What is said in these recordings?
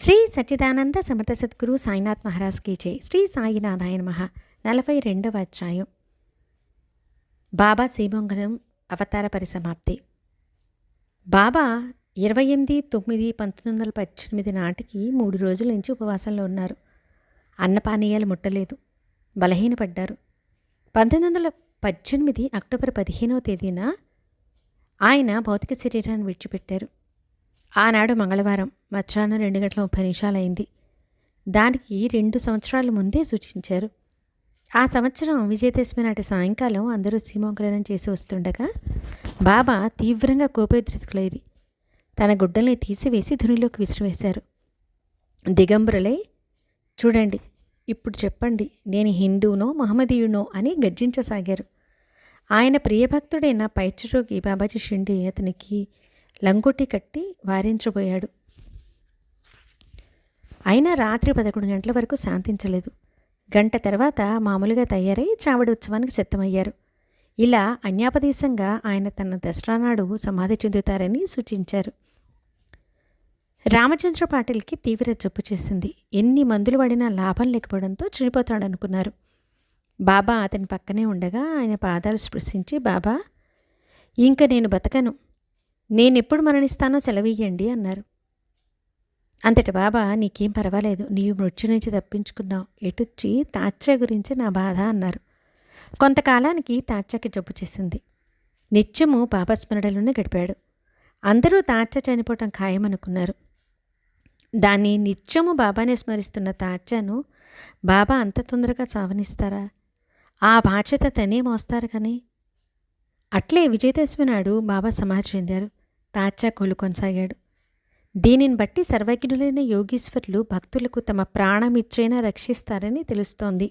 శ్రీ సచ్చిదానంద సమర్థ సద్గురు సాయినాథ్ మహారాజ్ కీ జై. శ్రీ సాయినాథాయ నమః. నలభై రెండవ అధ్యాయం. బాబా శ్రీమంగళం అవతార పరిసమాప్తి. బాబా ఇరవై ఎనిమిది తొమ్మిది పంతొమ్మిది వందల పద్దెనిమిది నాటికి మూడు రోజుల నుంచి ఉపవాసంలో ఉన్నారు. అన్నపానీయాలు ముట్టలేదు. బలహీనపడ్డారు. పంతొమ్మిది వందల పద్దెనిమిది అక్టోబర్ పదిహేనవ తేదీన ఆయన భౌతిక శరీరాన్ని విడిచిపెట్టారు. ఆనాడు మంగళవారం మధ్యాహ్నం రెండు గంటల ముప్పై నిమిషాలైంది. దానికి రెండు సంవత్సరాల ముందే సూచించారు. ఆ సంవత్సరం విజయదశమి నాటి సాయంకాలం అందరూ సీమోంకలనం చేసి వస్తుండగా బాబా తీవ్రంగా కోపోద్రితులైరి తన గుడ్డల్ని తీసివేసి ధునిలోకి విసిరివేశారు. దిగంబరులై చూడండి ఇప్పుడు చెప్పండి నేను హిందూనో మహమ్మదీయునో అని గర్జించసాగారు. ఆయన ప్రియభక్తుడైన పైచరోగి బాబాజీ షిండి అతనికి లంగోటి కట్టి వారించబోయాడు. అయినా రాత్రి పదకొండు గంటల వరకు శాంతించలేదు. గంట తర్వాత మామూలుగా తయారై చావడి ఉత్సవానికి సిద్ధమయ్యారు. ఇలా అన్యాపదేశంగా ఆయన తన దసరా నాడు సమాధి చెందుతారని సూచించారు. రామచంద్ర పాటిల్కి తీవ్ర జబ్బు చేసింది. ఎన్ని మందులు పడినా లాభం లేకపోవడంతో చనిపోతాడనుకున్నారు. బాబా అతని పక్కనే ఉండగా ఆయన పాదాలు స్పృశించి బాబా ఇంక నేను బతకను. నేనెప్పుడు మరణిస్తానో సెలవీయండి అన్నారు. అంతటి బాబా నీకేం పర్వాలేదు నీవు మృత్యు నుంచి తప్పించుకున్నావు. ఎటుచ్చి తాత్య గురించి నా బాధ అన్నారు. కొంతకాలానికి తాత్యకి జబ్బు చేసింది. నిత్యము బాబా గడిపాడు. అందరూ తాత్య చనిపోవటం ఖాయమనుకున్నారు. దాన్ని నిత్యము బాబానే స్మరిస్తున్న తాత్యను బాబా అంత తొందరగా చావనిస్తారా ఆ బాధ్యత తనే మోస్తారు కానీ అట్లే విజయదశమి నాడు బాబా సమాధి చెందారు. తాచా కోలు కొనసాగాడు. దీనిని బట్టి సర్వజ్ఞులైన యోగీశ్వరులు భక్తులకు తమ ప్రాణమిచ్చైనా రక్షిస్తారని తెలుస్తోంది.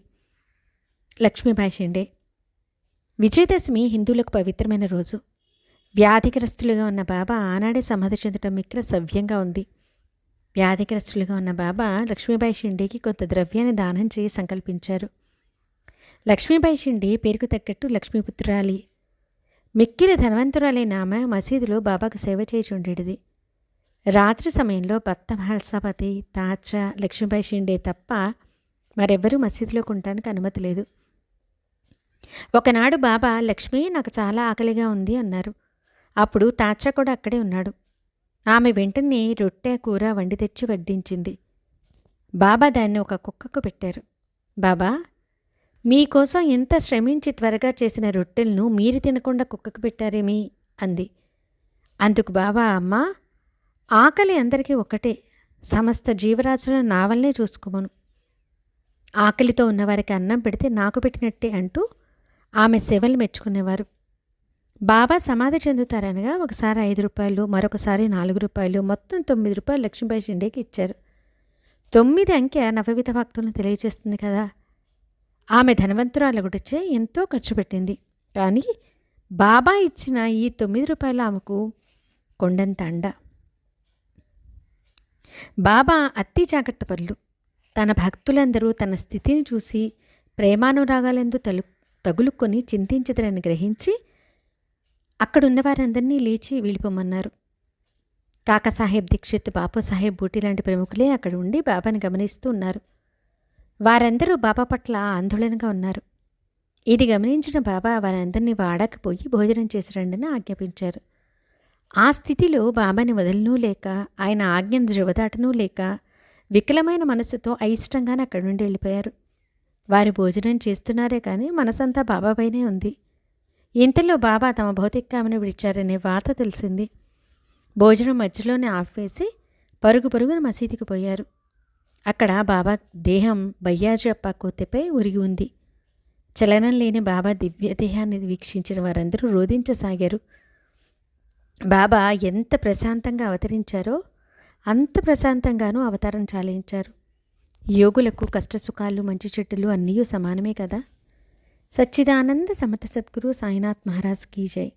లక్ష్మీబాయి షిండే. విజయదశమి హిందువులకు పవిత్రమైన రోజు. వ్యాధిగ్రస్తులుగా ఉన్న బాబా ఆనాడే సమాధి చెందడం ఇక్కడ సవ్యంగా ఉంది. వ్యాధిగ్రస్తులుగా ఉన్న బాబా లక్ష్మీబాయి షిండేకి కొంత ద్రవ్యాన్ని దానం చేయి సంకల్పించారు. లక్ష్మీబాయి షిండే పేరుకు తగ్గట్టు లక్ష్మీపుత్రాలి మిక్కిలి ధనవంతురాలైన ఆమె మసీదులో బాబాకు సేవ చేయుచుండేది రాత్రి సమయంలో భర్త మహల్సాపతి తాచ లక్ష్మీబాయి షిండే తప్ప మరెవ్వరూ మసీదులోకి ఉండటానికి అనుమతి లేదు. ఒకనాడు బాబా లక్ష్మి నాకు చాలా ఆకలిగా ఉంది అన్నారు. అప్పుడు తాచ కూడా అక్కడే ఉన్నాడు. ఆమె వెంటనే రొట్టె కూర వండి తెచ్చి వడ్డించింది. బాబా దాన్ని ఒక కుక్కకు పెట్టారు. బాబా మీకోసం ఎంత శ్రమించి త్వరగా చేసిన రొట్టెలను మీరు తినకుండా కుక్కకు పెట్టారేమి? అంది. అందుకు బాబా అమ్మ ఆకలి అందరికీ ఒకటే సమస్త జీవరాశులను నా వల్లనే చూసుకోమను. ఆకలితో ఉన్నవారికి అన్నం పెడితే నాకు పెట్టినట్టే అంటూ ఆమె సేవలు మెచ్చుకునేవారు. బాబా సమాధి చెందుతారనగా ఒకసారి ఐదు రూపాయలు మరొకసారి నాలుగు రూపాయలు మొత్తం తొమ్మిది రూపాయలు లక్ష్మీబాయి షిండేకి ఇచ్చారు. తొమ్మిది అంకె నవవిధ భక్తులను తెలియజేస్తుంది కదా. ఆమె ధనవంతురాల గుడిచే ఎంతో ఖర్చు పెట్టింది కానీ బాబా ఇచ్చిన ఈ తొమ్మిది రూపాయలు ఆమెకు కొండంత అండ. బాబా అతి జాగ్రత్త పనులు తన భక్తులందరూ తన స్థితిని చూసి ప్రేమానురాగాలందు తలు తగులుకొని చింతించదరని గ్రహించి అక్కడున్న వారందరినీ లేచి వీడిపోమన్నారు కాకాసాహెబ్ దీక్షిత్ బాపుసాహెబ్ బూటి లాంటి ప్రముఖులే అక్కడ ఉండి బాబాని గమనిస్తూ ఉన్నారు. వారందరూ బాబా పట్ల ఆందోళనగా ఉన్నారు. ఇది గమనించిన బాబా వారందరినీ వాడకపోయి భోజనం చేసి రండని ఆజ్ఞాపించారు. ఆ స్థితిలో బాబాని వదలనూ లేక ఆయన ఆజ్ఞను జవదాటనూ లేక వికలమైన మనసుతో అయిష్టంగానే అక్కడి నుండి వెళ్ళిపోయారు. వారు భోజనం చేస్తున్నారే కానీ మనసంతా బాబాపైనే ఉంది. ఇంతలో బాబా తమ భౌతికామని విడిచారనే వార్త తెలిసింది. భోజనం మధ్యలోనే ఆపేసి పరుగు పరుగున మసీదుకి పోయారు. అక్కడ బాబా దేహం బయ్యాజప్ప కోతెపై ఉరిగి ఉంది. చలనం లేని బాబా దివ్య దేహాన్ని వీక్షించిన వారందరూ రోధించసాగారు. బాబా ఎంత ప్రశాంతంగా అవతరించారో అంత ప్రశాంతంగానూ అవతారం చాలించారు. యోగులకు కష్టసుఖాలు మంచి చెట్టులు అన్నీ సమానమే కదా. సచ్చిదానంద సమర్థ సద్గురు సాయినాథ్ మహారాజ్ కీ జై.